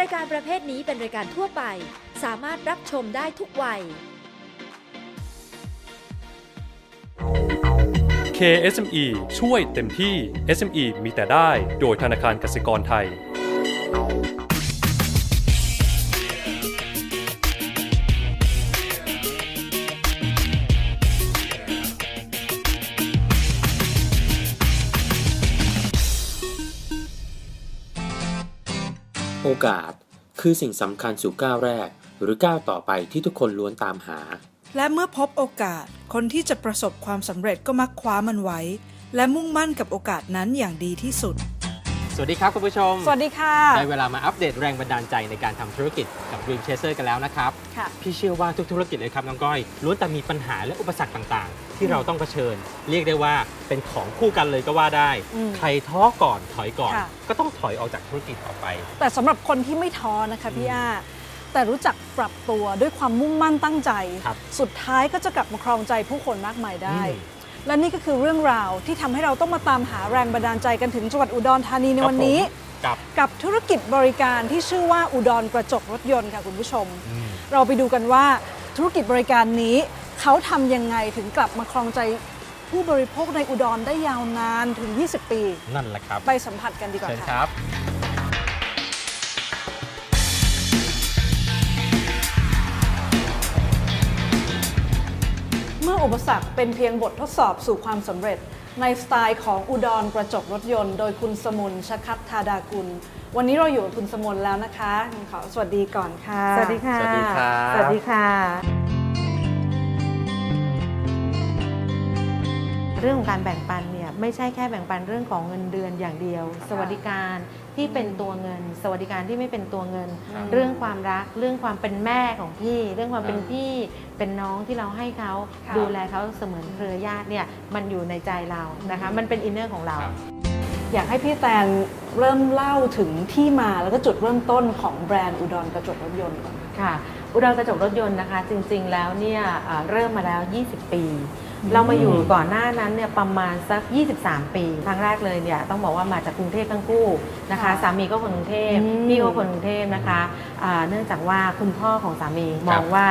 รายการประเภทนี้เป็นรายการทั่วไป สามารถรับชมได้ทุกวัย KSME ช่วยเต็มที่ SME มีแต่ได้ โดยธนาคารกสิกรไทย อกาส คือสิ่งสำคัญสู่ก้าวแรก หรือก้าวต่อไปที่ทุกคนล้วนตามหา และเมื่อพบโอกาส คนที่จะประสบความสำเร็จก็มักคว้ามันไว้ และมุ่งมั่นกับโอกาสนั้นอย่างดีที่สุด สวัสดีครับคุณผู้ชม สวัสดีค่ะ ได้เวลามาอัปเดตแรงบันดาลใจในการทำธุรกิจกับ Dream Chaser กันแล้วนะครับ ค่ะ พี่เชื่อว่าทุกธุรกิจเลยครับน้องก้อยล้วนแต่มีปัญหาและอุปสรรคต่างๆ ที่เราต้องเผชิญ เรียกได้ว่าเป็นของคู่กันเลยก็ว่าได้ อืมใครท้อก่อนถอยก่อน ค่ะ ก็ต้องถอยออกจากธุรกิจออกไป แต่สำหรับคนที่ไม่ท้อนะคะพี่อาแต่รู้จักปรับตัวด้วยความมุ่งมั่นตั้งใจ ครับสุดท้ายก็จะกลับมาครองใจผู้คนมากมายได้ อืม และนี่ก็คือเรื่องราวที่ทำให้เราต้องมาตามหาแรงบันดาลใจกันถึงจังหวัดอุดรธานีในวันนี้ กับ กับธุรกิจบริการที่ชื่อว่าอุดรกระจกรถยนต์ค่ะคุณผู้ชมอืมเราไปดูกันว่าธุรกิจบริการนี้ เขาทำยังไงถึงกลับมาครองใจผู้บริโภคในอุดรได้ยาวนานถึง 20 ปี นั่นแหละครับ ไปสัมผัสกันดีกว่าเชิญคค่ะรับ ออุปสรรคเป็นเพียงบททดสอบสู่ความสำเร็จ ในสไตล์ของอุดรกระจกรถยนต์ โดยคุณสมุนชคัตธาดากุล วันนี้เราอยู่กับคุณสมุนแล้วนะคะขอสวัสดีก่อนค่ะ สวัสดีค่ะ สวัสดีครับ สวัสดีค่ะ เรื่องของการแบ่งปันเนี่ย ไม่ใช่แค่แบ่งปันเรื่องของเงินเดือนอย่างเดียว สวัสดิการที่เป็นตัวเงิน สวัสดิการที่ไม่เป็นตัวเงิน ครับเรื่องความรัก เรื่องความเป็นแม่ของพี่ เรื่องความเป็นครับพี่ เป็นน้องที่เราให้เขาค่ะดูแลเขาเสมือนเครือญาติเนี่ยมันอยู่ในใจเรานะคะ มันเป็นอินเนอร์ของเรา ครับ อยากให้พี่แตนเริ่มเล่าถึงที่มาแล้วก็จุดเริ่มต้นของแบรนด์อุดรกระจกรถยนต์ก่อน ค่ะอุดรกระจกรถยนต์นะคะ จริงๆแล้วเนี่ยเอ่อเริ่มมาแล้ว 20 ปี เรามาอยู่ก่อนหน้านั้นเนี่ยประมาณสัก 23 ปี ครั้งแรกเลยเนี่ยต้องบอกว่ามาจากกรุงเทพทั้งคู่นะคะค่ะสามีก็คนกรุงเทพอืมพี่ก็คนกรุงเทพนะคะอ่าเนื่องจากว่าคุณพ่อของสามีมองว่า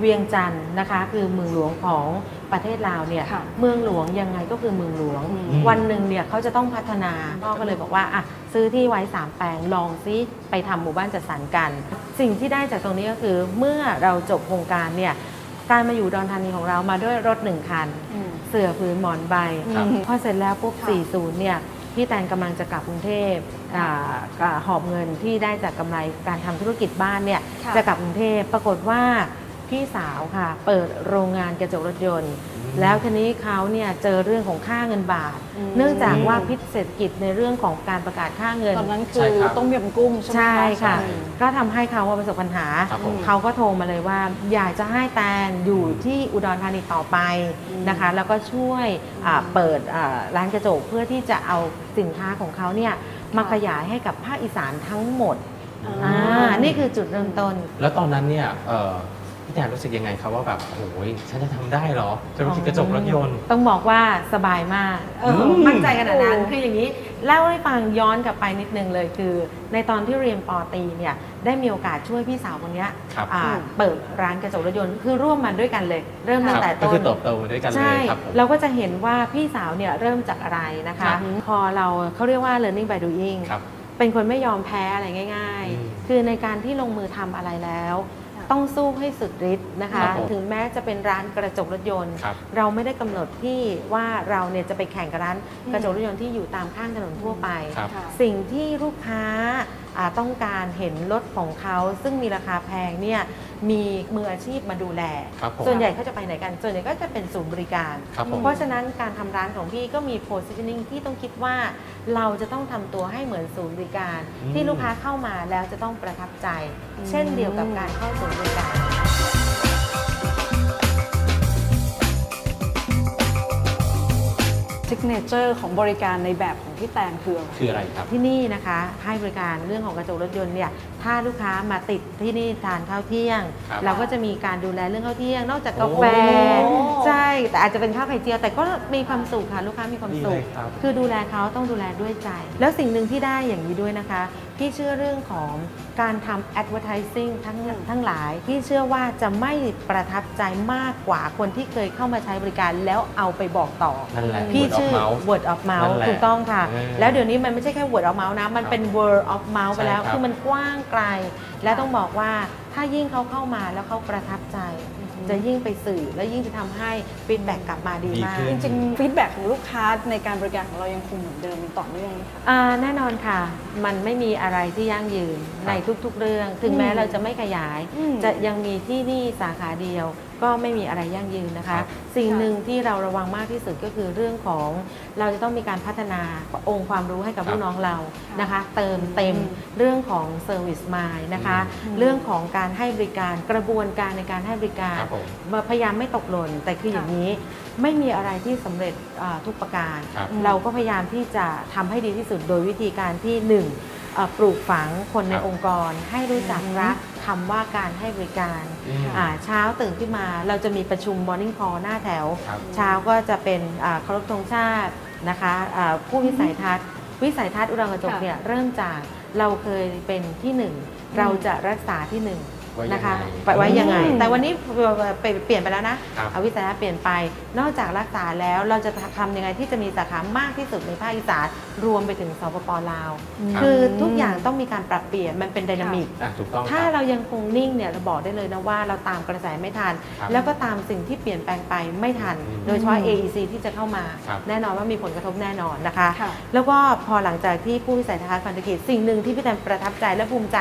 เวียงจันทร์นะคะคือเมืองหลวงของประเทศลาวเนี่ยค่ะเมืองหลวงยังไงก็คือเมืองหลวงอืมวันหนึ่งเนี่ยเขาจะต้องพัฒนาพ่อก็เลยบอกว่าอะซื้อที่ไว้สามแปลงลองซิไปทำหมู่บ้านจัดสรรกัน สิ่งที่ได้จากตรงนี้ก็คือเมื่อเราจบโครงการเนี่ย การมาอยู่ดอนธานีของเรามาด้วยรถหนึ่งคันอืมเสื่อพื้นหมอนใบ ครับ พอเสร็จแล้วปุ๊บค่ะ40 เนี่ย พี่แตนกำลังจะกลับกรุงเทพอ่าอ่าหอบเงินที่ได้จากกำไรการทำธุรกิจบ้านเนี่ย ค่ะ จะกลับกรุงเทพปรากฏว่า พี่สาวค่ะ เปิดโรงงานกระจกรถยนต์ แล้วทีนี้เขาเนี่ยเจอเรื่องของค่าเงินบาทอืมเนื่องจากว่าพิษเศรษฐกิจในเรื่องของการประกาศค่าเงิน ตอนนั้นใช่คือครับ ต้มยำกุ้งใช่ไหมใช่ค่ะ ใช่ ก็ทำให้เขาประสบปัญหา ครับผม เขาก็โทรมาเลยว่า อยากจะให้แตนอยู่ที่อุดรธานีต่อไปอืมนะคะ แล้วก็ช่วยอ่าเปิดอ่าร้านกระจกเพื่อที่จะเอาสินค้าของเขาเนี่ยมาขยายให้กับภาคอีสานทั้งหมดอ่าอ่านี่คือจุดเริ่มต้น แล้วตอนนั้นเนี่ยเอ่อ พี่แตนรู้สึกยังไงครับว่าแบบโอ้ยฉันจะทำได้เหรอธุรกิจกระจกรถยนต์ ต้องบอกว่าสบายมากเออมมั่นใจขนาดนั้นโอ้คืออย่างนี้เล่าให้ฟังย้อนกลับไปนิดนึงเลยคือ ในตอนที่เรียนปอตรีเนี่ยได้มีโอกาสช่วยพี่สาวคนเนี้ยครับอ่าเปิดร้านกระจกรถยนต์คือร่วมมันด้วยกันเลย เริ่มคตั้รังแต่ก็ต้น คือเติบโตมาด้วยกันเลใช่ ยครับผม เราก็จะเห็นว่าพี่สาวเนี่ยเริ่มจากอะไรนะครัคะบพอเราเขาเรียกว่า learning by doing ครับ เป็นคนไม่ยอมแพ้อะไรง่าย อืม ๆ คือในการที่ลงมือทำอะไรแล้ว ต้องสู้ให้สุดฤทธิ์นะคะ ครับผมถึงแม้จะเป็นร้านกระจกรถยนต์ ครับเราไม่ได้กำหนดที่ว่าเราเนี่ยจะไปแข่งกับร้านกระจกรถยนต์ที่อยู่ตามข้างถนนทั่วไป ครับ ค่ะ สิ่งที่ลูกค้าอ่าต้องการเห็นรถของเขาซึ่งมีราคาแพงเนี่ยมีมืออาชีพมาดูแล ครับผมส่วนใหญ่เขาจะไปไหนกัน ส่วนใหญ่ก็จะเป็นศูนย์บริการ ครับผม เพราะฉะนั้นการทำร้านของพี่ก็มี positioning ที่ต้องคิดว่าเราจะต้องทำตัวให้เหมือนศูนย์บริการ อืม ที่ลูกค้าเข้ามาแล้วจะต้องประทับใจอืมเช่นเดียวกับการเข้าศูนย์บริการ ซิกเนเจอร์ของบริการในแบบของ พี่แตนคืออะไรคืออะไรครับ ที่นี่นะคะให้บริการเรื่องของกระจกรถยนต์เนี่ยถ้าลูกค้ามาติดที่นี่ทานข้าวเที่ยง ครับเราก็จะมีการดูแลเรื่องข้าวเที่ยง นอกจากกาแฟโอ้ ใช่แต่อาจจะเป็นข้าวไข่เจียว แต่ก็มีความสุขค่ะลูกค้ามีความสุขดีเลยครับ คือดูแลเขาต้องดูแลด้วยใจ แล้วสิ่งหนึ่งที่ได้อย่างนี้ด้วยนะคะ พี่เชื่อเรื่องของการทำ advertising ทั้งทั้งหลาย พี่เชื่อว่าจะไม่ประทับใจมากกว่าคนที่เคยเข้ามาใช้บริการแล้วเอาไปบอกต่อ นั่นแหละพี่ word of ชื่อ mouth word of นั่ mouth นแหละถูกต้องค่ะเออแล้วเดี๋ยวนี้มันไม่ใช่แค่ word of mouth นะ มันเป็น word of mouth ไปแล้วใช่ครับคือมันกว้างไกล และต้องบอกว่าถ้ายิ่งเขาเข้ามาแล้วเขาประทับใจ จะยิ่งไปสื่อและยิ่งจะทำให้ฟีดแบ็กกลับมาดีดีมากขึ้จนริงๆฟีดแบ็ของลูกค้าในการบริการของเรายังคงเหมือนเดิมยังต่อเนื่องไหมคะอ่าแน่นอนค่ะ มันไม่มีอะไรที่ยั่งยืนในทุกๆเรื่อง ถึงแม้อืมเราจะไม่ขยายอืมจะยังมีที่นี่สาขาเดียว ก็ไม่มีอะไรยั่งยืนนะคะครับสิ่งค่ะหนึ่งที่เราระวังมากที่สุดก็คือเรื่องของเราจะต้องมีการพัฒนาองค์ความรู้ให้กับครับลูกน้องเรานะคะ เติมอืมเต็มเรื่องของ Service Mind นะคะอืมเรื่องของการให้บริการกระบวนการในการให้บริการครับผมพยายามไม่ตกหล่นแต่คืออย่างนี้ไม่มีอะไรที่สำเร็จอ่าทุกประการครับเราก็พยายามที่จะทำให้ดีที่สุดโดยวิธีการที่หนึ่งเอ่อ ปลูกฝังคนในครับองค์กรให้รู้จักอืมรักคำว่าการให้บริการอืมอ่าเช้าตื่นขึ้นมาเราจะมีประชุม Morning Call หน้าแถวครับเช้าก็จะเป็นอ่าเคารพธงชาตินะคะอ่าผู้วิสัยทัศน์ วิสัยทัศน์อุดรกระจกค่ะเนี่ยเริ่มจากเราเคยเป็นที่หนึ่งเราจะรักษาที่หนึ่งไว้ยังไง นะคะไปไว้ยังไงอืมแต่วันนี้เปลี่ยนเปลี่ยนไปแล้วนะครับเอาวิสัยทัศน์เปลี่ยนไป นอกจากรักษาแล้วเราจะทำยังไงที่จะมีสาขามากที่สุดในภาคอีสานรวมไปถึงสปปลาวครับคือทุกอย่างต้องมีการปรับเปลี่ยนมันเป็นไดนามิกอะถูกต้องถ้าครับเรายังคงนิ่งเนี่ยเราบอกได้เลยนะว่าเราตามกระแสไม่ทันครับแล้วก็ตามสิ่งที่เปลี่ยนแปลงไปไม่ทันอืมโดยเฉพาะ AEC ที่จะเข้ามาครับแน่นอนว่ามีผลกระทบแน่นอนนะคะค่ะแล้วก็พอหลังจากที่ผู้วิสัยทัศน์พันธกิจสิ่งหนึ่งที่พี่แตนประทับใจและภูมิใจ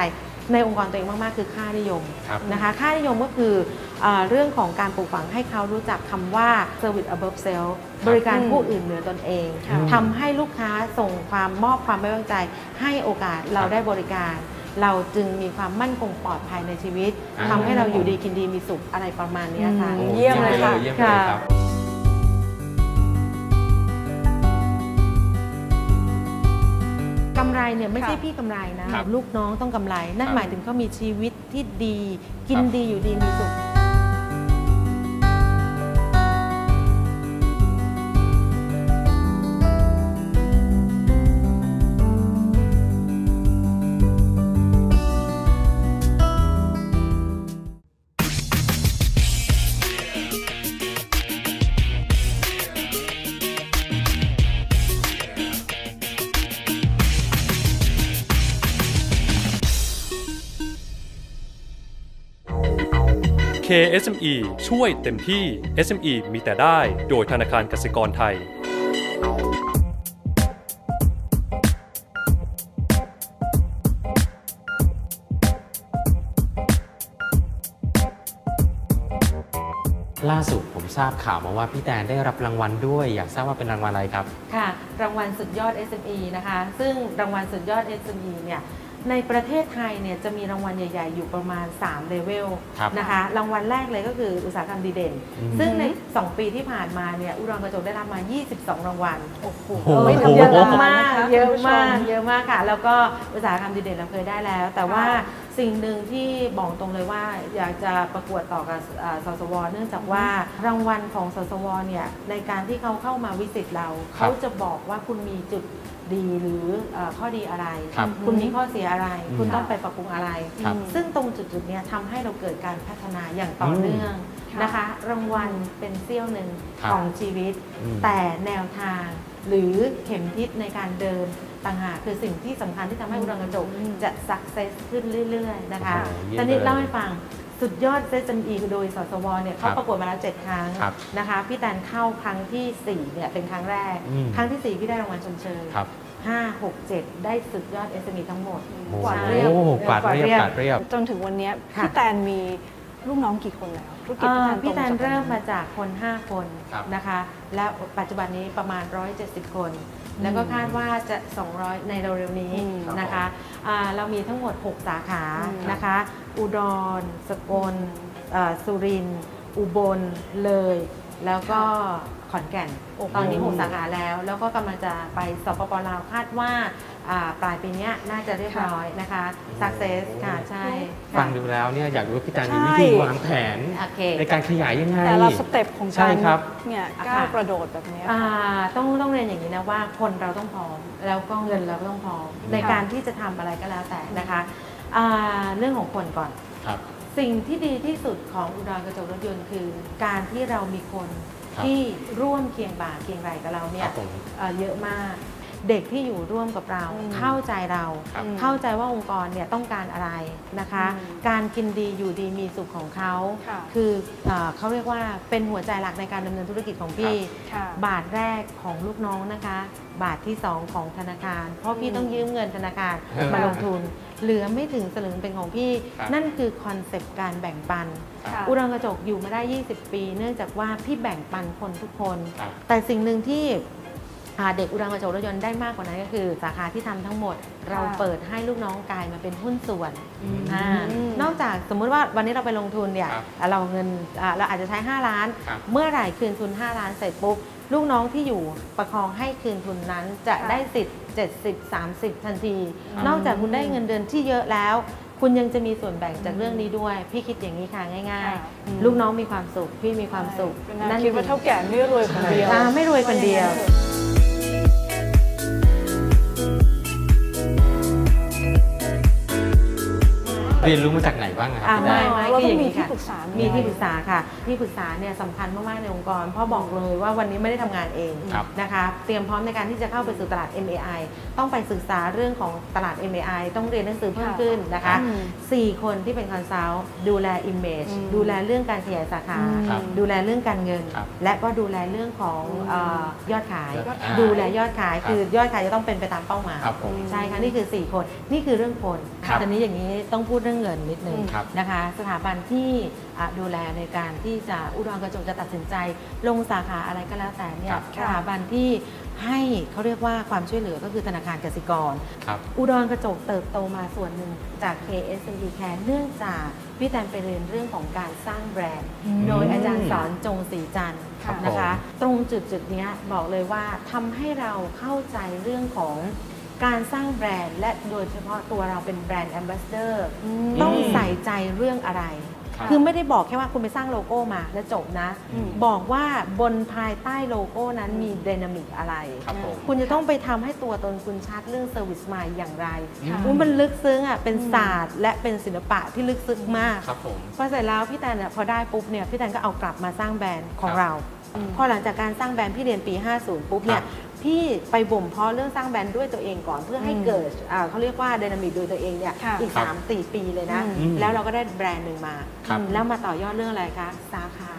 ในองค์กรตัวเองมาก ๆ คือค่านิยมครับนะคะค่านิยมก็คือเออเรื่องของการปลูกฝังให้เขารู้จักคำว่า service above self บริการอืมผู้อื่นเหนือตนเองค่ะทำให้ลูกค้าส่งความมอบความไว้วางใจ ให้โอกาสเราครับได้บริการเราจึงมีความมั่นคงปลอดภัยในชีวิตอ่าทำให้เราอยู่ดีกินดีมีสุขอะไรประมาณเนี้ยค่ะอืมเยี่ยมเลยค่ะ ไปเลยครับกำไรเนี่ยไม่ใช่ค่ะพี่กำไรนะครับ ลูกน้องต้องกำไร นั่นครับหมายถึงเขามีชีวิตที่ดี กินครับดีอยู่ดีมีสุข KSME ช่วยเต็มที่ SME มีแต่ได้ โดยธนาคารกสิกรไทย ล่าสุดผมทราบข่าวมาว่าพี่แตนได้รับรางวัลด้วย อยากทราบว่าเป็นรางวัลอะไรครับ ค่ะ รางวัลสุดยอด SME นะคะ ซึ่งรางวัลสุดยอด SME เนี่ย ในประเทศไทยเนี่ยจะมีรางวัลใหญ่ ๆ อยู่ประมาณ3เลเวลครับนะคะ รางวัลแรกเลยก็คืออุตสาหกรรมดีเด่น อืม ซึ่งใน 2 ปีที่ผ่านมาเนี่ยอุดรกระจกได้รับมา 22 รางวัล โอ้โหโอ้โห ไม่ธรรมเยอะดา มากนะคะเยอะคุณผู้ชมาก เยอะมากค่ะ แล้วก็อุตสาหกรรมดีเด่นเราเคยได้แล้ว แต่ว่าค่ะ สิ่งหนึ่งที่บอกตรงเลยว่า อยากจะประกวดต่อกับอ่าสสว เนื่องจากว่ารางวัลของสสวเนี่ยในการที่เขาเข้ามาวิสิตเรา ครับเขาจะบอกว่าคุณมีจุดดีหรือเอ่อข้อดีอะไรครับคุณมีข้อเสียอะไร อืมคุณต้องไปปรับปรุงอะไร ครับ ซึ่งตรงจุดๆเนี้ยทำให้เราเกิดการพัฒนาอย่างต่อเนื่องค่ะนะคะ รางวัลเป็นเสี้ยวหนึ่งครับของชีวิต อืมแต่แนวทางหรือเข็มทิศในการเดิน ต่างหากคือสิ่งที่สำคัญที่ทำให้อุดรกระจกอืมจะ success ขึ้นเรื่อย ๆ นะคะโอ้โหเยี่ยมตอนนี้เลยเล่าให้ฟังสุดยอด SME โดยสสวเนี่ยเขาครับประกวดมาแล้ว 7 ครั้งครับนะคะ พี่แตนเข้าครั้งทีสี่4เนี่ยเป็นครั้งแรก อืม ครั้งทีสี่4 พี่ได้รางวัลชมเชยครับ 5 6 7 ได้สุดยอด SME ทั้งหมดโอ้กวาดเรียบโหกวาดเรียบกวาดเรียบ จนถึงวันเนี้ยค่ะ พี่แตนมีลูกน้องกี่คนแล้ว ธุรกิจเอ่อพี่พี่แตแตนนโตจากเริ่มไหนมาจากคน 5 คนครับนะคะ และปัจจุบันนี้ประมาณ 170 คน แล้วก็คาดว่าจะ 200 ในเร็วๆนี้อืมนะคะอ่าเรามีทั้งหมด 6 สาขาอืม นะคะ อุดร สกลเอ่อสุรินทร์อุบลเลย แล้วก็ขอนแก่นโอ้โหตอนนี้ 6 สาขาแล้ว แล้วก็กำลังจะไปสปปลาวคาดว่า อ่าปลายปีเนี้ยน่าจะเรียบร้อยนะคะ success ค่ะใช่ค่ะฟังดูแล้วเนี่ยอยากรู้ว่าพี่ตาลมีใช่วิธีวางแผน โอเค ในการขยายยังไง แต่ละสเต็ปของใช่การครับ เนี่ยอะก้าวค่ะกระโดดแบบเนี้ย อ่าต้องต้องเรียนอย่างนี้นะว่าคนเราต้องพร้อมแล้วก็เงินเราก็ต้องพร้อมในการที่จะทำอะไรก็แล้วแต่นะคะอ่าเรื่องของคนก่อน ครับ สิ่งที่ดีที่สุดของอุดรกระจกรถยนต์คือ การที่เรามีคนครับ ที่ร่วมเคียงบ่าเคียงไหลกับเราเนี่คยรับผม เอ่อเยอะมาก เด็กที่อยู่ร่วมกับเราอืมเข้าใจเราครับเข้าใจว่าองค์กรเนี่ยต้องการอะไรนะคะอืมการกินดีอยู่ดีมีสุขของเขาค่ะคือเออเขาเรียกว่าเป็นหัวใจหลักในการดำเนินธุรกิจของพี่ค่ะบาทแรกของลูกน้องนะคะ บาทที่ 2 ของธนาคาร เพราะพี่อืมต้องยืมเงินธนาคารเออมาลงทุนเหลือไม่ถึงสลึงเป็นของพี่ครับนั่นคือคอนเซปต์การแบ่งปันค่ะอุดรกระจกอยู่มาได้ 20 ปี เนื่องจากว่าพี่แบ่งปันคนทุกคนครับแต่สิ่งหนึ่งที่อ่า เด็กอุดรกระจกรถยนต์ได้มากกว่านั้นก็คือ สาขาที่ทำทั้งหมด เราเปิดให้ลูกน้องกลายมาเป็นหุ้นส่วนอ่านอกจากสมมุติว่าวันนี้เราไปลงทุนเนี่ยครับอะเราเงินอะเราอาจจะใช้ 5 ล้านครับเมื่อไหร่คืนทุน 5 ล้านเสร็จปุ๊บลูกน้องที่อยู่ประคองให้คืนทุนนั้นจะค่ะได้สิทธิ์ 70 30 ทันทีครับนอกจากคุณได้เงินเดือนที่เยอะแล้ว คุณยังจะมีส่วนแบ่งจากเรื่องนี้ด้วย พี่คิดอย่างนี้ค่ะง่ายค่ะอืมๆลูกน้องมีความสุข พี่มีความสุขเป็นแนวคิดว่าเท่าแก่ไม่รวยคนเดียวอ่าไม่รวยคนเดียว เรียนรู้มาจากไหนบ้างอะครัอ่าบไม่พี่ไม่เราคือต้อองย่างมีนี้ที่ค่ะปรึกษามีมีที่ปรึกษาค่ะ ที่ปรึกษาเนี่ยสำคัญมากๆในองค์กร เพราะบอกเลยว่าวันนี้ไม่ได้ทำงานเองครับ นะคะ เตรียมพร้อมในการที่จะเข้าไปสู่ตลาด MAI ต้องไปศึกษาเรื่องของตลาด MAI ต้องเรียนหนังสือเพิ่มขึ้นนะคะ อืมสี่คนที่เป็นคอนซัลท์ดูแล Image อืมดูแลเรื่องการขยายสาขา ครับดูแลเรื่องการเงิน ครับและก็ดูแลเรื่องของเออยอดขาย ยอดขาย ดูแลยอดขาย ครับ คือยอดขายจะต้องเป็นไปตามเป้าหมาย ครับผม ใช่ค่ะนี่คือ 4 คนนี่คือเรื่องคน ครับตอนนี้อย่างนี้ต้องพูดเรื่องเงินนิดนึงครับนะคะ สถาบันที่อะดูแลในการที่จะอุดรกระจกจะตัดสินใจ ลงสาขาอะไรก็แล้วแต่เนี่คยรับสถาบันที่ให้เขาเรียกว่าความช่วยเหลือก็คือธนาคารกสิกร ครับอุดรกระจกเติบโตมาส่วนหนึ่งจาก KSME Care เนื่องจากพี่แตนไปเรียนเรื่องของการสร้างแบรนด์โดยอาจารย์สอนจงศรีจันทร์ครับนะคะผมตรงจุดจุดๆเนี้ยบอกเลยว่าทำให้เราเข้าใจเรื่องของ การสร้างแบรนด์และโดยเฉพาะตัวเราเป็นแบรนด์แอมบาสเดอร์ต้องใส่ใจเรื่องอะไรครับคือไม่ได้บอกแค่ว่าคุณไปสร้างโลโก้มาแล้วจบนะอืมบอกว่าบนภายใต้โลโก้นั้นมีดินามิกอะไรครับผมคุณจะต้องไปทำให้ตัวตนคุณชัดเรื่องเซอร์วิสมาอย่างไรค่ะอุ๊ยมันลึกซึ้งอะเป็นศาสตร์ และเป็นศิลปะที่ลึกซึ้งมากครับผมพอเสร็จแล้วพี่แตนเนี่ยพอได้ปุ๊บเนี่ยพี่แตนก็เอากลับมาสร้างแบรนด์ของครับเราพอหลังจากการสร้างแบรนด์พี่เรียนปี 50 ปุ๊บเนี่ย ครับพี่ไปบ่มเพาะเรื่องสร้างแบรนด์ด้วยตัวเองก่อนเพื่อให้อืมเกิดอ่าเขาเรียกว่าดินามิกโดยตัวเองเนี่ยค่ะอีกครับ3 4 ปีเลยนะ อืมแล้วเราก็ได้แบรนด์หนึ่งมา ครับ แล้วมาต่อยอดเรื่องอะไรคะ สาขาอืม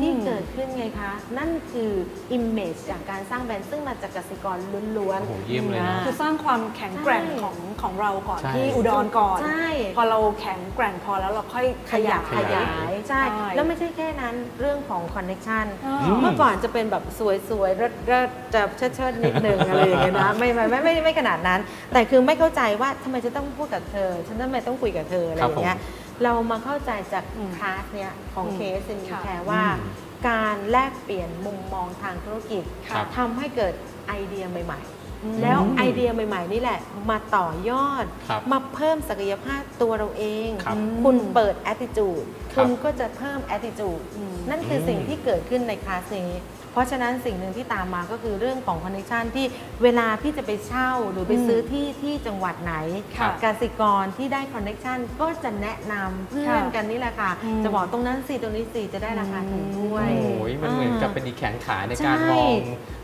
ที่เกิดขึ้นไงคะ นั่นคือ Image จากการสร้างแบรนด์ซึ่งมาจากกสิกรล้วน โอ้โหเยี่ยมเลยนะ คือสร้างความแข็งแกร่งใช่ ของของเราก่อนใช่ ที่อุดรก่อนใช่ พอเราแข็งแกร่งพอแล้วเราค่อยขยับขยาย ใช่ ใช่ แล้วไม่ใช่แค่นั้นเรื่องของคอนเน็ชันอ๋อมเมื่อก่อนจะเป็นแบบสวยๆเริดเริดๆจะเชิดเชิดๆนิดนึง อะไรอย่างเงี้ยนะไม่ไม่ไม่ไม่ไม่ขนาดนั้น แต่คือไม่เข้าใจว่าทำไมจะต้องพูดกับเธอ ฉันทำไมต้องคุยกับเธออะไรอย่างเงี้ยเรามาเข้าใจจากอืมคลาสเนี้ยของอืมเคสมีค่ะแคร์ว่าอืมการแลกเปลี่ยนมุมมองทางธุรกิจครับทำให้เกิดไอเดียใหม่อืมๆแล้วไอเดียใหม่ ๆ นี่แหละ มาต่อยอดครับมาเพิ่มศักยภาพตัวเราเองครับคุณเปิด attitude ครับคุณก็จะเพิ่ม attitude อืมนั่นคือสิ่งอืมที่เกิดขึ้นในคลาสนี้ เพราะฉะนั้นสิ่งหนึ่งที่ตามมาก็คือเรื่องของคอนเนคชันที่เวลาพี่จะไปเช่าหรือไปอืมซื้อที่ที่จังหวัดไหนค่ะกสิกรที่ได้คอนเนคชันก็จะแนะนำเพื่อนค่ะกันนี่แหละค่ะ อืม จะบอกตรงนั้นสิตรงนี้สิจะได้ราคาถูกด้วยโอ้ยมันเหมือนกับเป็นอีกแขนขาในการใช่ มอง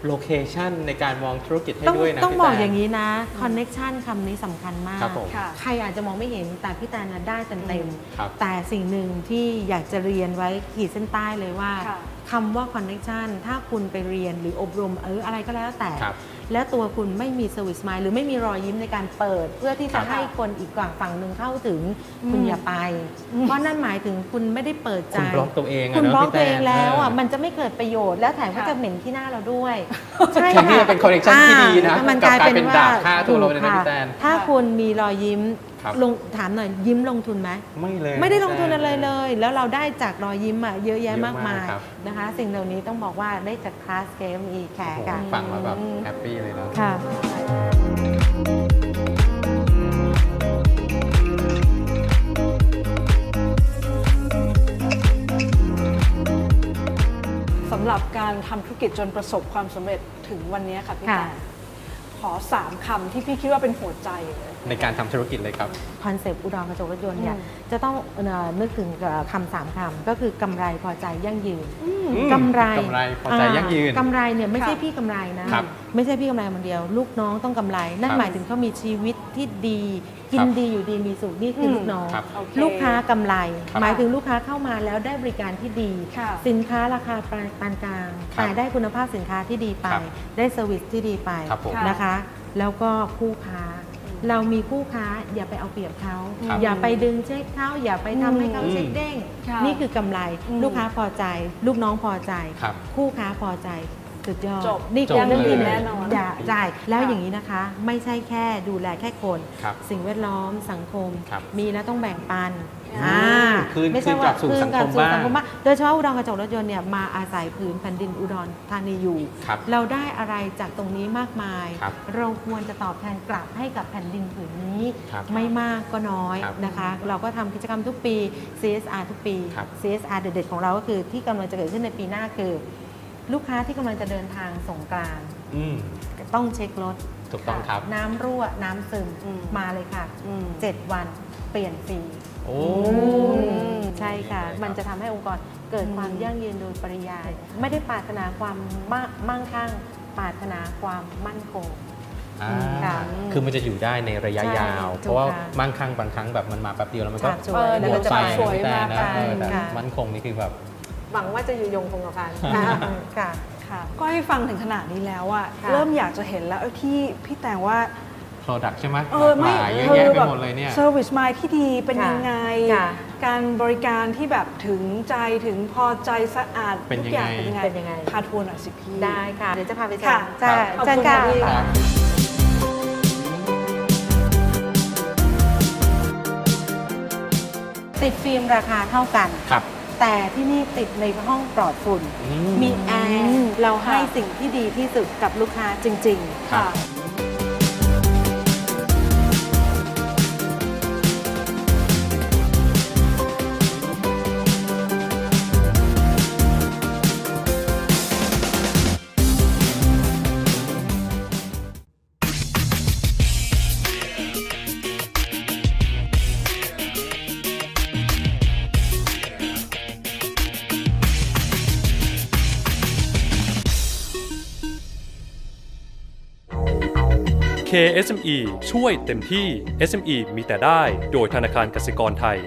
โลเคชันในการมองธุรกิจให้ต้องด้วยนะต้องพี่บอกแตนอย่างนี้นะคอนเนคชันคำนี้สำคัญมาก ครับผมค่ะ ใครอาจจะมองไม่เห็นแต่พี่แตนน่ะได้เต็มๆ ครับแต่สิ่งหนึ่งที่อยากจะเรียนไว้ขีดเส้นใต้เลยว่า ค่ะ คำว่าคอนเน c t ชันถ้าคุณไปเรียนหรืออบรมเอออะไรก็แล้วแต่ ครับ และตัวคุณไม่มีสวิสไมล์หรือไม่มีรอยยิ้มในการเปิด เพื่อที่ครัจะบ ให้คนอีกฝั่งหนึ่งเข้าถึงคุณอืมอย่าไป เพราะนั่นหมายถึงคุณไม่ได้เปิดใจ คุณบล็อกตัวเองอะคุณเนอะบล็อกพี่ตัวเองแล้วอะเมันจะไม่เกิดประโยชน์แล้วแถมก็ค่ะ จะเหม็นที่หน้าเราด้วยใช่แทนที่จะเป็นคอนเนคชั่นที่ดีนะอ่ามันกกลัลาบยกลายเป็นเป็นว่าดาบฆ่าตัวเราเลยนะถูกพี่แตน ถ้าคุณมีรอยยิ้ม ครับ ลงถามหน่อยยิ้มลงทุนไหมไม่เลย ไม่ได้ลงทุนอะไรเลย แล้วเราได้จากรอยยิ้มอะเยอะแยะเยอะมากมายมากครับนะคะ สิ่งเหล่านี้ต้องบอกว่าได้จากคลาสเกมอีแขโอ้กโหอะฟังแล้วแบบแฮปปี้เลยเนาะค่ะสำหรับการทำธุรกิจจนประสบความสำเร็จถึงวันนี้ค่ะพี่ค่ะแตนขอสามคำที่พี่คิดว่าเป็นหัวใจเลย ในการทำธุรกิจเลยครับ คอนเซปต์อุดรกระจกรถยนต์เนี่ยอืมจะต้องเอ่อนึกถึงกับคำสามคำก็คือกำไรพอใจยั่งยืนอืมกำไรกำไรพอใจยั่งยืน กำไรเนี่ยไม่ใช่ค่ะพี่กำไรนะครับไม่ใช่พี่กำไรคนเดียว ลูกน้องต้องกำไร นั่นครับหมายถึงเขามีชีวิตที่ดี กิคนรับดีอยู่ดีมีสุขนี่คืออม ลูกน้อง ครับโอเค ลูกค้ากำไร ครับหมายถึงลูกค้าเข้ามาแล้วได้บริการที่ดี ค่ะสินค้าราคาปานกลางครับแต่ได้คุณภาพสินค้าที่ดีไป ครับได้เซอร์วิสที่ดีไปครับผมนะคะ แล้วก็คู่ค้า เรามีคู่ค้าอย่าไปเอาเปรียบเขา ครับอย่าไปดึงเช็คเขาอย่าไปทำให้เขาอืมเช็คเด้ง ค่ะนี่คือกำไร อืม ลูกค้าพอใจ ลูกน้องพอใจ ครับ คู่ค้าพอใจ สุดยอดจบนี่คือจบเรื่องที่หเลยนึ่งแน่นอนอย่าใช่แล้วค่ะอย่างนี้นะคะ ไม่ใช่แค่ดูแลแค่คน ครับ สิ่งแวดล้อมสังคม ครับมีแล้วต้องแบ่งปันอืมอ่าคืนไม่ใช่คืนกลัว่าบสู่คืนสังกลัคบมสู่บ้างสังคมบ้าง โดยเฉพาะอุดรกระจกรถยนต์เนี่ยมาอาศัยพื้นแผ่นดินอุดรธานีอยู่ ครับ เราได้อะไรจากตรงนี้มากมาย ครับเราควรจะตอบแทนกลับให้กับแผ่นดินผืนนี้ ครับไม่มากก็น้อยครับนะคะ เราก็ทำกิจกรรมทุกปี CSR ทุกปี ครับ CSR เด็ดๆของเราก็คือที่กำลังจะเกิดขึ้นในปีหน้าคือ ลูกค้าที่กำลังจะเดินทางสงกรานต์อืมต้องเช็ครถ ถูกต้องครับ น้ำรั่วน้ำซึมอืม มาเลยค่ะ อืม 7 วันเปลี่ยนฟรีโอ้ มใช่ค่ะดีเลยครับมันจะทำให้องค์กรเกิดความอืม ยั่งยืนโดยปริยาย ไม่ได้ปรารถนาความมั่งมั่งคั่งปรารถนาความมั่นคง อ่าค่ะคือมันจะอยู่ได้ในระยะใช่ยาว ถูกเพราะว่าค่ะมั่งคั่งบางครั้งแบบมันมาแป๊บเดียวแล้วมันก็ฉาบฉเอวยอแล้วหมก็ดจะไปไปสวยไม่ได้มานะไปเออแต่ค่ะ มั่นคงนี่คือแบบ หวังว่าจะอยู่ยงคงกระพันค่ะค่ะก็ให้ฟังถึงขนาดนี้แล้วอะค่ะเริ่มอยากจะเห็นแล้วเอ้ยที่พี่แต่งว่า Product ใช่ไหมเออไม่หลากหลายเยอะเธแยะอไปแบบหมดเลยเนี่ยเซอร์วิสมายที่ดีเป็นค่ะยังไงค่ะการบริการที่แบบถึงใจถึงพอใจสะอาดเป็นทุกอย่างยังไงเป็นยังไงเป็นยังไงพาทัวร์หน่อยสิพี่ ได้ค่ะ เดี๋ยวจะพาไปชค่ะมใช่ขอบเชิญคุณค่ะค่ะพี่ครับติดฟิล์มราคาเท่ากันครับ แต่ที่นี่ติดในห้องปลอดฝุ่น อืม มีแอร์ เราให้ค่ะสิ่งที่ดีที่สุดกับลูกค้าจริง ๆ ครับ KSME ช่วยเต็มที่ SME มีแต่ได้ โดยธนาคารกสิกรไทย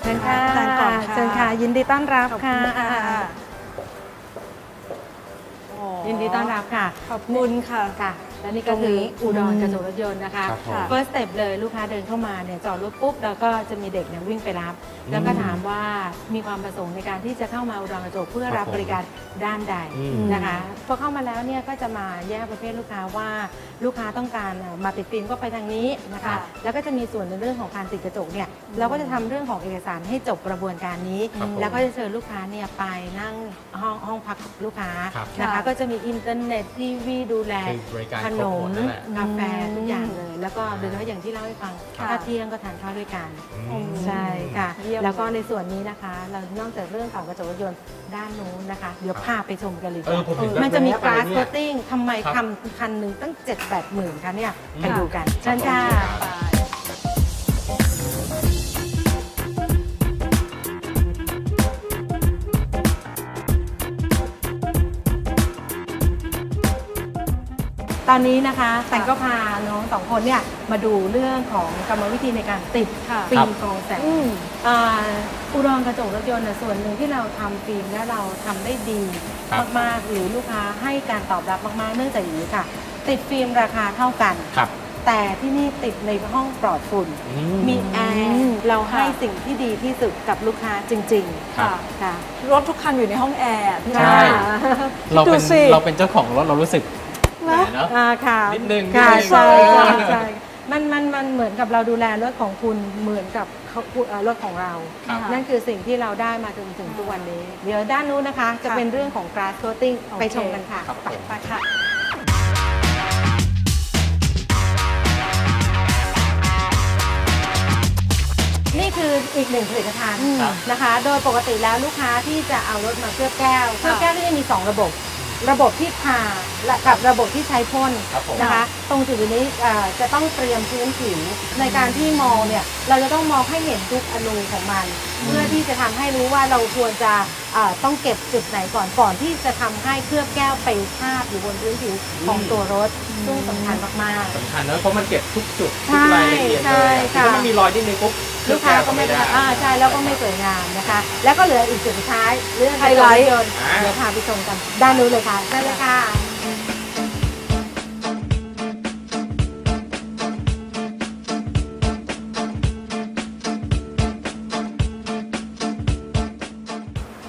เชิญค่ะแตงก่อนค่ะเชิญค่ะยินดีต้อนรับขอบค่ะคุณค่ะโอ้ยินดีต้อนรับค่ะ ขอบคุณค่ะ ค่ะ และนี่ก็คือตรงนี้อุดรกระจกรถยนต์นะคะ ครับผมค่ะ first step เลยลูกค้าเดินเข้ามาเนี่ยจอดรถปุ๊บแล้วก็จะมีเด็กเนี่ยวิ่งไปรับ แล้วก็ถามว่ามีความประสงค์ในการที่จะเข้ามาอุดรกระจกเพื่อครับรับบริการด้านใดอืม นะคะพอเข้ามาแล้วเนี่ยก็จะมาแยกประเภทลูกค้าว่าลูกค้าต้องการเอ่อมาติดฟิล์มก็ไปทางนี้นะคะ ค่ะ แล้วก็จะมีส่วนในเรื่องของการติดกระจกเนี่ยเราก็จะทำเรื่องของเอกสารให้จบกระบวนการนี้ ครับผมแล้วก็จะเชิญลูกค้าเนี่ยไปนั่งห้องห้องพักลูกค้าครับ นะคะค่ะก็จะมีอินเทอร์เน็ตทีวีดูแล คือบริการขครนบหมมดนั่นแหละกาแฟอืมทุกอย่างเลย แล้วก็โดยเฉพาะอย่างที่เล่าให้ฟังค่ะถ้าเที่ยงก็ทานข้าวด้วยกันอืมใช่ค่ะเยี่ยมแล้วก็ในส่วนนี้นะคะ เรานอกจากเรื่องของกระจกรถยนต์ด้านนู้นนะคะ เดี๋ยวพาไปชมกันเลยเออผมเห็นมันจะมีแว๊บๆกราสไปโคเนี่ยตติ้งทำไมครับทำคันหนึ่งตั้ง 7 8หมื่นคะเนี่ยอืมไปดูกันเชิญค่ะ ตอนนี้นะคะแตงก็พาน้องสองคนเนี่ยมาดูเรื่องของกรรมวิธีในการติดค่ะฟิล์มกรองแสงอืม อ่าอุดรกระจกรถยนต์น่ะส่วนหนึ่งที่เราทำฟิล์มและเราทำได้ดีครับมากๆหรือลูกค้าให้การตอบรับมากๆ เนื่องจากอย่างนี้ค่ะ ติดฟิล์มราคาเท่ากัน ครับ แต่ที่นี่ติดในห้องปลอดฝุ่น อืมีแออืร์มเราให้ค่ะสิ่งที่ดีที่สุดกับลูกค้าจริงค่ะๆค่ะ รถทุกคันอยู่ในห้องแอร์พี่ใช่นาเราเป็นดูสิ เราเป็นเจ้าของรถเรารู้สึก นะแหมเนอะอ่าค่ะนิดนึงค่ะนิดนึงใช่ใช่เออใช่มันมันมันเหมือนกับเราดูแลรถของคุณเหมือนกับเขาเอ่อรถของเรา ครับ นั่นคือสิ่งที่เราได้มาจนถึงทุกวันนี้ เดี๋ยวด้านนู้นนะคะ จะค่ะเป็นเรื่องของ grass coating โอเคไปชมกันค่ะ ครับผม ไปค่ะ นี่คืออีกหนึ่งผลิตภัณฑ์ครับนะคะ โดยปกติแล้วลูกค้าที่จะเอารถมาเคลือบแก้ว เคลือบแก้วที่จะมี 2 ระบบ ระบบที่ทาและกับระบบที่ใช้พ่นครับผม นะคะ ตรงจุดนี้เอ่อจะต้องเตรียมพื้นผิวในการที่มองเนี่ยเราจะต้องมองให้เห็นทุกอนูของมัน เพื่อที่จะทำให้รู้ว่าเราควรจะเอ่อต้องเก็บจุดไหนก่อนก่อนที่จะทำให้เคลือบแก้วไปทาบอยู่บนพื้นผิวของตัวรถซึ่งสำคัญมากๆสำคัญนะเพราะมันเก็บทุกจุดใช่ทุกรายละเอียดใช่เลยอะค่ะ ถ้ามันมีรอยนิดนึงปุ๊บ ลูกค้าก็ไม่ได้ได้อ่าใช่แล้วก็ไม่สวยงามนะคะ แล้วก็เหลืออีกจุดสุดท้ายเรื่องไฮไลท์ ยนต์อ่าเดี๋ยวพาไปชมกันด้านนู้นเลยค่ะได้เลยค่ะ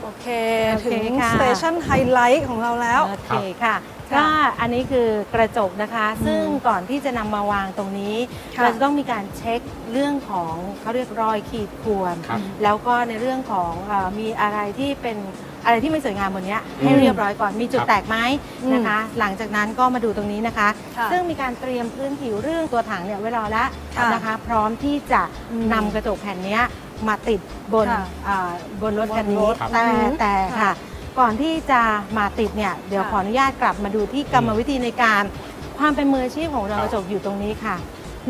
โอเค โอถึเคงค่ะ สเตชันไฮไลท์ของเราแล้ว โอเคค่ะค่ะ ก็อันนี้คือกระจกนะคะ ซึ่งก่อนที่จะนำมาวางตรงนี้ ค่ะเราจะต้องมีการเช็คเรื่องของเขาเรียกรอยขีดข่วน ครับ แล้วก็ในเรื่องของเออมีอะไรที่เป็นอะไรที่ไม่สวยงามบนเนี้ยให้อืมเรียบร้อยก่อนมีจุดครับ แตกไหมอืมนะคะ หลังจากนั้นก็มาดูตรงนี้นะคะ ค่ะซึ่งมีการเตรียมพื้นผิวเรื่องตัวถังเนี่ยไว้รอแล้วค่ะนะคะ พร้อมที่จะอืมนำกระจกแผ่นเนี้ยมาติดบนค่ะอ่าบนรถคันบนนี้รถแต่อืมแต่ค่ะ ค่ะ ก่อนที่จะมาติดเนี่ยเดี๋ยวค่ะขออนุญาตกลับมาดูที่กรรมวิธีในการความเป็นมืออาชีพของเราครับกระจกอยู่ตรงนี้ค่ะ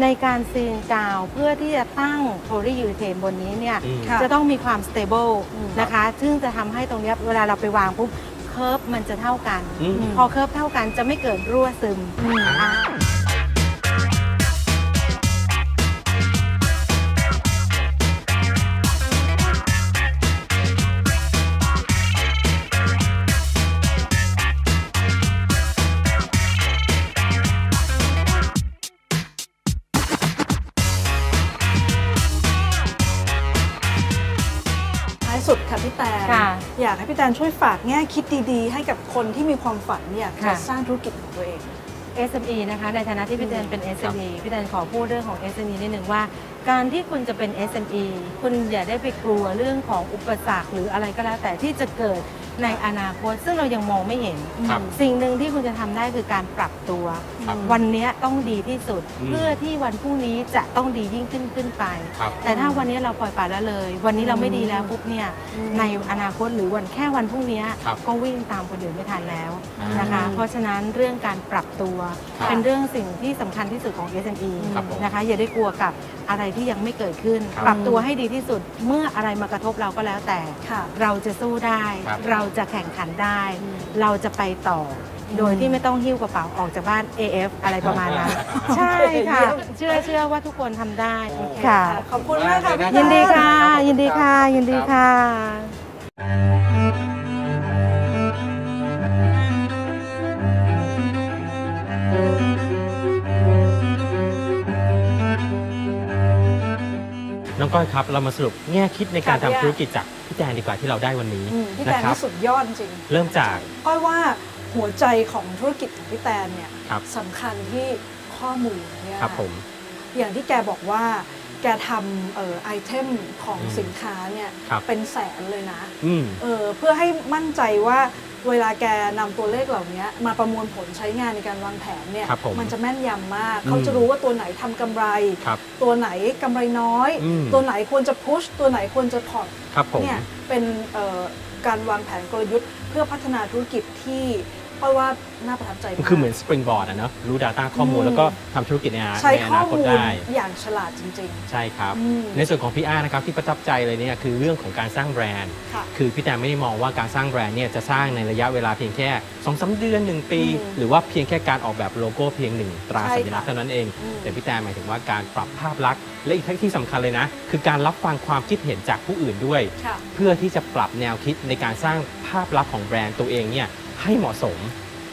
ในการซีนกาวเพื่อที่จะตั้งโพลียูเทนบนนี้เนี่ยอืม ค่ะ จะต้องมีความ stable อืมนะคะ ซึ่งจะทำให้ตรงเนี้ยเวลาเราไปวางปุ๊บเคิร์ฟมันจะเท่ากัน อืม พอเคิร์ฟเท่ากันจะไม่เกิดรั่วซึมอ่า อยากให้พี่แตนช่วยฝากแง่คิดดีๆ ให้กับคนที่มีความฝันอยากจะค่ะ สร้างธุรกิจของตัวเอง SME นะคะในฐานะที่พี่แตนเป็น SME พี่แตนขอพูดเรื่องของ SME นิดหนึ่งว่า การที่คุณจะเป็น SME คุณอย่าได้ไปกลัวเรื่องของอุปสรรคหรืออะไรก็แล้วแต่ที่จะเกิด ในอนาคตซึ่งเรายังมองไม่เห็น ครับ สิ่งหนึ่งที่คุณจะทำได้คือการปรับตัว ครับ วันนี้ต้องดีที่สุด อืม เพื่อที่วันพรุ่งนี้จะต้องดียิ่งขึ้นขึ้นไป ครับ แต่ถ้าวันนี้เราปล่อยปละละเลย วันนี้เราไม่ดีแล้วปุ๊บเนี่ยอืม ในอนาคตหรือวันแค่วันพรุ่งนี้ครับก็วิ่งตามคนอื่นไม่ทันแล้วอ่านนะคะ เพราะฉะนั้นเรื่องการปรับตัว ครับเป็นเรื่องสิ่งที่สำคัญที่สุดของ SME ครับผมนะคะอย่าได้กลัวกับ อะไรที่ยังไม่เกิดขึ้น ครับปรับตัวให้ดีที่สุดเมื่ออะไรมากระทบเราก็แล้วแต่ ค่ะ เราจะสู้ได้ ครับ เราจะแข่งขันได้ อืมเราจะไปต่ออโดยที่ไม่ต้องหิ้วกระเป๋าออกจากบ้าน AF อะไรประมาณนั้น ใช่ค่ะ เชื่อเชื่อว่าทุกคนทำได้ค่ะ ขอบคุณมากค่ะพี่แตนยินดีค่ะ ยินดีค่ะ ยินดีค่ะ องก้อยครับ เรามาสรุปแง่คิดในการค่ะพี่ทำธุรกิจจากพี่แตนดีกว่าที่เราได้วันนี้อืมพี่แตนะนครับนี่สุดยอดจริงเริ่มจาก ก้อยว่าหัวใจของธุรกิจของพี่แตนเนี่ยครับ สำคัญที่ข้อมูลเนี่ยครับผม อย่างที่แกบอกว่า แกทำเอ่อไอเทมของอืมสินค้าเนี่ยครับ เป็นแสนเลยนะ อืม เออเพื่อให้มั่นใจว่า เวลาแกนำตัวเลขเหล่านี้มาประมวลผลใช้งานในการวางแผนเนี่ยครับผมนจะแม่นยำมาก อืม เขาจะรู้ว่าตัวไหนทำกำไร ครับตัวไหนกำไรน้อย อืมตัวไหนควรจะพุชตัวไหนควรจะผ่อนครับผม เนี่ยเป็นเอ่อการวางแผนกลยุทธ์เพื่อพัฒนาธุรกิจที่ เพราะว่าน่าประทับใจมันมาก คือเหมือนสปริงบอร์ดอะเนอะรู้ Data ข้อมูลอืม แล้วก็ทำธุรกิจในอนาใช้ในอข้อนาคตมูลได้ อย่างฉลาดจริง ใช่ครับ อืม ในส่วนของพี่อาร์นะครับที่ประทับใจเลยเนี่ยคือเรื่องของการสร้างแบรนด์ ๆ ค่ะ คือพี่แตมไม่ได้มองว่าการสร้างแบรนด์เนี่ยจะสร้างในระยะเวลาเพียงแค่2อสเดือน 1 ปี อืมหรือว่าเพียงแค่การออกแบบโลโก้เพียงหนึ่งตราใช่สัญลักษณ์ค่ะเท่านั้นเอง อืม แต่พี่แตมหมายถึงว่าการปรับภาพลักษณ์และอีกที่สำคัญเลยนะ คือการรับฟังความคิดเห็นจากผู้อื่นด้วย ค่ะ เพื่อที่จะปรับแนวคิดในการสร้างภาพลักษณ์ของแบรนด์ตัวเองเนี่ย ให้เหมาะสม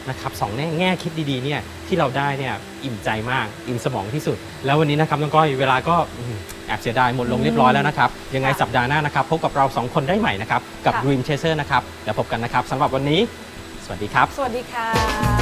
นะครับสองแง่แง่คิดดีๆเนี่ยที่เราได้เนี่ยอิ่มใจมากอิ่มสมองที่สุด แล้ววันนี้นะครับน้องก้อยเวลาก็อืมแอบเสียดายหมดลงเรียบร้อยแล้วนะครับ ยังไงค่ะสัปดาห์หน้านะครับพบกับเราสองคนได้ใหม่นะครับ กับค่ะ Dream Chaser นะครับ แล้วพบกันนะครับสำหรับวันนี้ สวัสดีครับ สวัสดีค่ะ